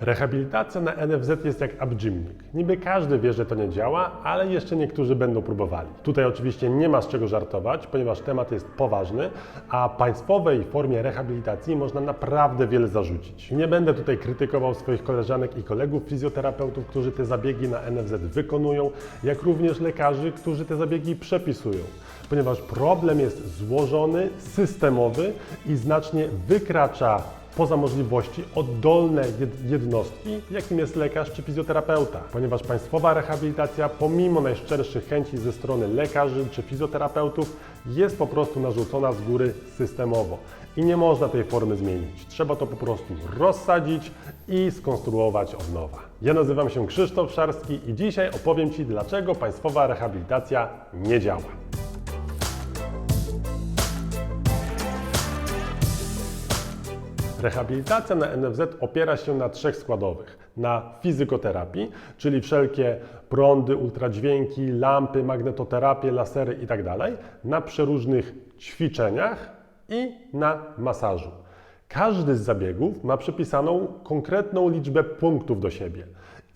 Rehabilitacja na NFZ jest jak abgymnik. Niby każdy wie, że to nie działa, ale jeszcze niektórzy będą próbowali. Tutaj oczywiście nie ma z czego żartować, ponieważ temat jest poważny, a państwowej formie rehabilitacji można naprawdę wiele zarzucić. Nie będę tutaj krytykował swoich koleżanek i kolegów fizjoterapeutów, którzy te zabiegi na NFZ wykonują, jak również lekarzy, którzy te zabiegi przepisują ponieważ problem jest złożony, systemowy i znacznie wykracza poza możliwości oddolne jed- jednostki, jakim jest lekarz czy fizjoterapeuta. Ponieważ państwowa rehabilitacja, pomimo najszczerszych chęci ze strony lekarzy czy fizjoterapeutów, jest po prostu narzucona z góry systemowo. I nie można tej formy zmienić. Trzeba to po prostu rozsadzić i skonstruować od nowa. Ja nazywam się Krzysztof Szarski i dzisiaj opowiem Ci, dlaczego państwowa rehabilitacja nie działa. Rehabilitacja na NFZ opiera się na trzech składowych. Na fizykoterapii, czyli wszelkie prądy, ultradźwięki, lampy, magnetoterapię, lasery itd. Na przeróżnych ćwiczeniach i na masażu. Każdy z zabiegów ma przypisaną konkretną liczbę punktów do siebie.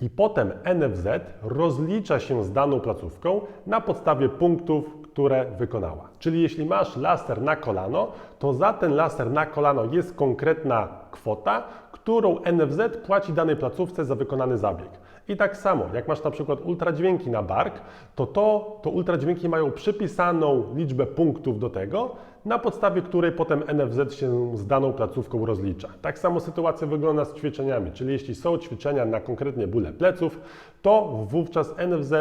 I potem NFZ rozlicza się z daną placówką na podstawie punktów, które wykonała. Czyli jeśli masz laser na kolano, to za ten laser na kolano jest konkretna kwota, którą NFZ płaci danej placówce za wykonany zabieg. I tak samo, jak masz na przykład ultradźwięki na bark, to, to, to ultradźwięki mają przypisaną liczbę punktów do tego, na podstawie której potem NFZ się z daną placówką rozlicza. Tak samo sytuacja wygląda z ćwiczeniami, czyli jeśli są ćwiczenia na konkretnie bóle pleców, to wówczas NFZ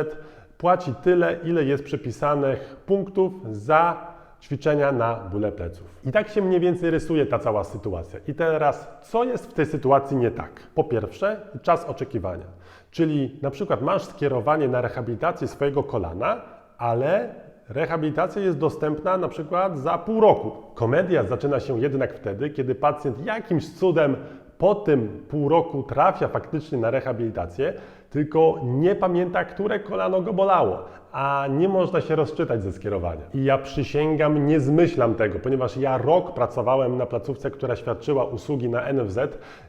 płaci tyle, ile jest przypisanych punktów za ćwiczenia na bóle pleców. I tak się mniej więcej rysuje ta cała sytuacja. I teraz, co jest w tej sytuacji nie tak? Po pierwsze, czas oczekiwania. Czyli na przykład masz skierowanie na rehabilitację swojego kolana, ale rehabilitacja jest dostępna na przykład za pół roku. Komedia zaczyna się jednak wtedy, kiedy pacjent jakimś cudem po tym pół roku trafia faktycznie na rehabilitację, tylko nie pamięta, które kolano go bolało, a nie można się rozczytać ze skierowania. I ja przysięgam, nie zmyślam tego, ponieważ ja rok pracowałem na placówce, która świadczyła usługi na NFZ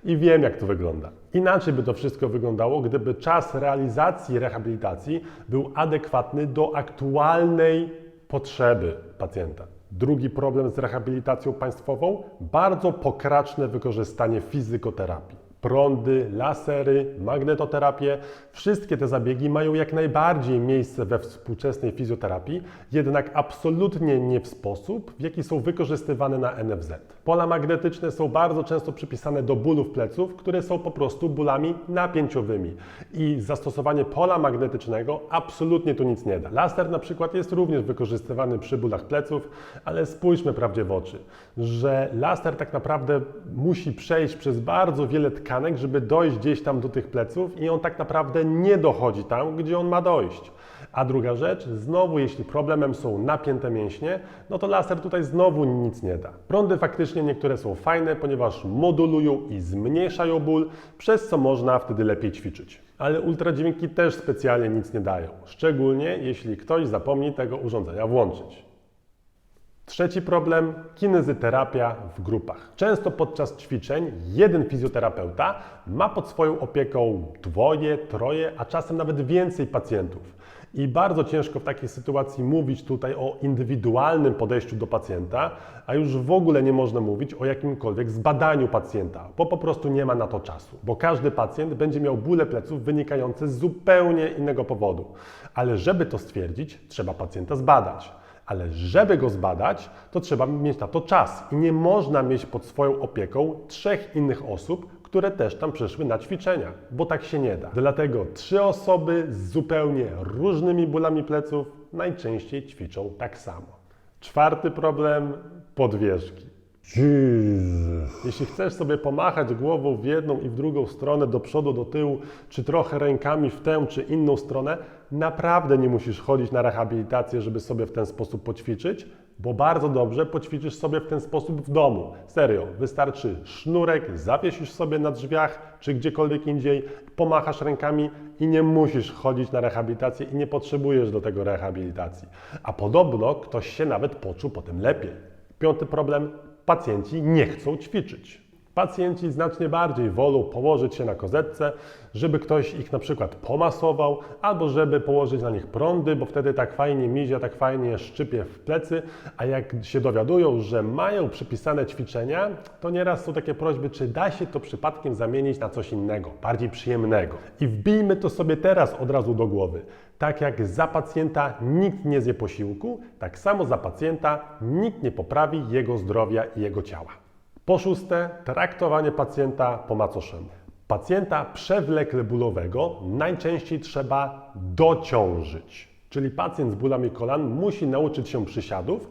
i wiem, jak to wygląda. Inaczej by to wszystko wyglądało, gdyby czas realizacji rehabilitacji był adekwatny do aktualnej potrzeby pacjenta. Drugi problem z rehabilitacją państwową bardzo pokraczne wykorzystanie fizykoterapii. Prądy, lasery, magnetoterapię, wszystkie te zabiegi mają jak najbardziej miejsce we współczesnej fizjoterapii, jednak absolutnie nie w sposób, w jaki są wykorzystywane na NFZ. Pola magnetyczne są bardzo często przypisane do bólów pleców, które są po prostu bólami napięciowymi i zastosowanie pola magnetycznego absolutnie tu nic nie da. Laser na przykład jest również wykorzystywany przy bólach pleców, ale spójrzmy prawdzie w oczy, że laser tak naprawdę musi przejść przez bardzo wiele tkanek, żeby dojść gdzieś tam do tych pleców i on tak naprawdę nie dochodzi tam, gdzie on ma dojść. A druga rzecz, znowu jeśli problemem są napięte mięśnie, no to laser tutaj znowu nic nie da. Prądy faktycznie niektóre są fajne, ponieważ modulują i zmniejszają ból, przez co można wtedy lepiej ćwiczyć. Ale ultradźwięki też specjalnie nic nie dają, szczególnie jeśli ktoś zapomni tego urządzenia włączyć. Trzeci problem kinezyterapia w grupach. Często podczas ćwiczeń jeden fizjoterapeuta ma pod swoją opieką dwoje, troje, a czasem nawet więcej pacjentów. I bardzo ciężko w takiej sytuacji mówić tutaj o indywidualnym podejściu do pacjenta, a już w ogóle nie można mówić o jakimkolwiek zbadaniu pacjenta, bo po prostu nie ma na to czasu. Bo każdy pacjent będzie miał bóle pleców wynikające z zupełnie innego powodu. Ale żeby to stwierdzić, trzeba pacjenta zbadać. Ale żeby go zbadać, to trzeba mieć na to czas i nie można mieć pod swoją opieką trzech innych osób, które też tam przyszły na ćwiczenia, bo tak się nie da. Dlatego trzy osoby z zupełnie różnymi bólami pleców najczęściej ćwiczą tak samo. Czwarty problem podwieżki. Jeśli chcesz sobie pomachać głową w jedną i w drugą stronę, do przodu, do tyłu, czy trochę rękami w tę czy inną stronę, naprawdę nie musisz chodzić na rehabilitację, żeby sobie w ten sposób poćwiczyć, bo bardzo dobrze poćwiczysz sobie w ten sposób w domu. Serio, wystarczy sznurek, zawiesisz sobie na drzwiach czy gdziekolwiek indziej, pomachasz rękami i nie musisz chodzić na rehabilitację i nie potrzebujesz do tego rehabilitacji. A podobno ktoś się nawet poczuł potem lepiej. Piąty problem pacjenci nie chcą ćwiczyć. Pacjenci znacznie bardziej wolą położyć się na kozetce, żeby ktoś ich na przykład pomasował, albo żeby położyć na nich prądy, bo wtedy tak fajnie mizia, tak fajnie szczypie w plecy, a jak się dowiadują, że mają przypisane ćwiczenia, to nieraz są takie prośby, czy da się to przypadkiem zamienić na coś innego, bardziej przyjemnego. I wbijmy to sobie teraz od razu do głowy. Tak jak za pacjenta nikt nie zje posiłku, tak samo za pacjenta nikt nie poprawi jego zdrowia i jego ciała. Po szóste, traktowanie pacjenta po macoszemu. Pacjenta przewlekle bólowego najczęściej trzeba dociążyć. Czyli pacjent z bólami kolan musi nauczyć się przysiadów,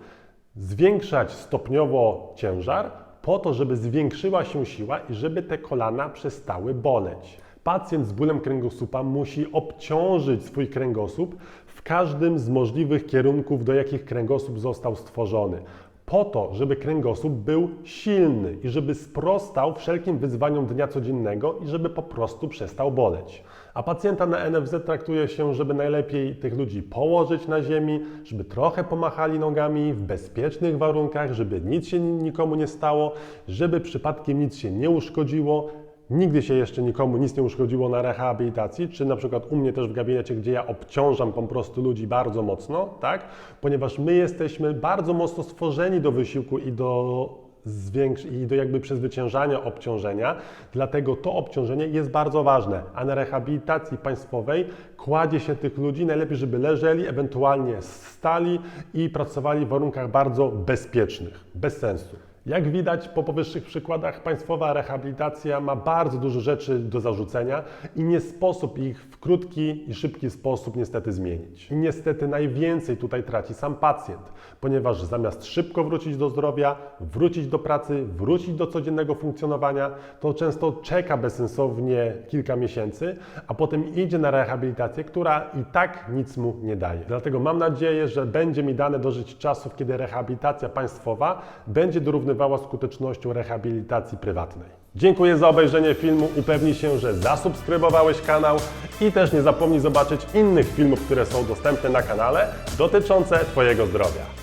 zwiększać stopniowo ciężar, po to, żeby zwiększyła się siła i żeby te kolana przestały boleć. Pacjent z bólem kręgosłupa musi obciążyć swój kręgosłup w każdym z możliwych kierunków, do jakich kręgosłup został stworzony po to, żeby kręgosłup był silny i żeby sprostał wszelkim wyzwaniom dnia codziennego i żeby po prostu przestał boleć. A pacjenta na NFZ traktuje się, żeby najlepiej tych ludzi położyć na ziemi, żeby trochę pomachali nogami w bezpiecznych warunkach, żeby nic się nikomu nie stało, żeby przypadkiem nic się nie uszkodziło, Nigdy się jeszcze nikomu nic nie uszkodziło na rehabilitacji, czy na przykład u mnie też w gabinecie, gdzie ja obciążam po prostu ludzi bardzo mocno, tak? Ponieważ my jesteśmy bardzo mocno stworzeni do wysiłku i do zwiększ- i do jakby przezwyciężania obciążenia, dlatego to obciążenie jest bardzo ważne, a na rehabilitacji państwowej kładzie się tych ludzi najlepiej, żeby leżeli, ewentualnie stali i pracowali w warunkach bardzo bezpiecznych, bez sensu. Jak widać po powyższych przykładach, państwowa rehabilitacja ma bardzo dużo rzeczy do zarzucenia i nie sposób ich w krótki i szybki sposób niestety zmienić. I niestety najwięcej tutaj traci sam pacjent, ponieważ zamiast szybko wrócić do zdrowia, wrócić do pracy, wrócić do codziennego funkcjonowania, to często czeka bezsensownie kilka miesięcy, a potem idzie na rehabilitację, która i tak nic mu nie daje. Dlatego mam nadzieję, że będzie mi dane dożyć czasów, kiedy rehabilitacja państwowa będzie dorównywała skutecznością rehabilitacji prywatnej. Dziękuję za obejrzenie filmu. Upewnij się, że zasubskrybowałeś kanał i też nie zapomnij zobaczyć innych filmów, które są dostępne na kanale dotyczące Twojego zdrowia.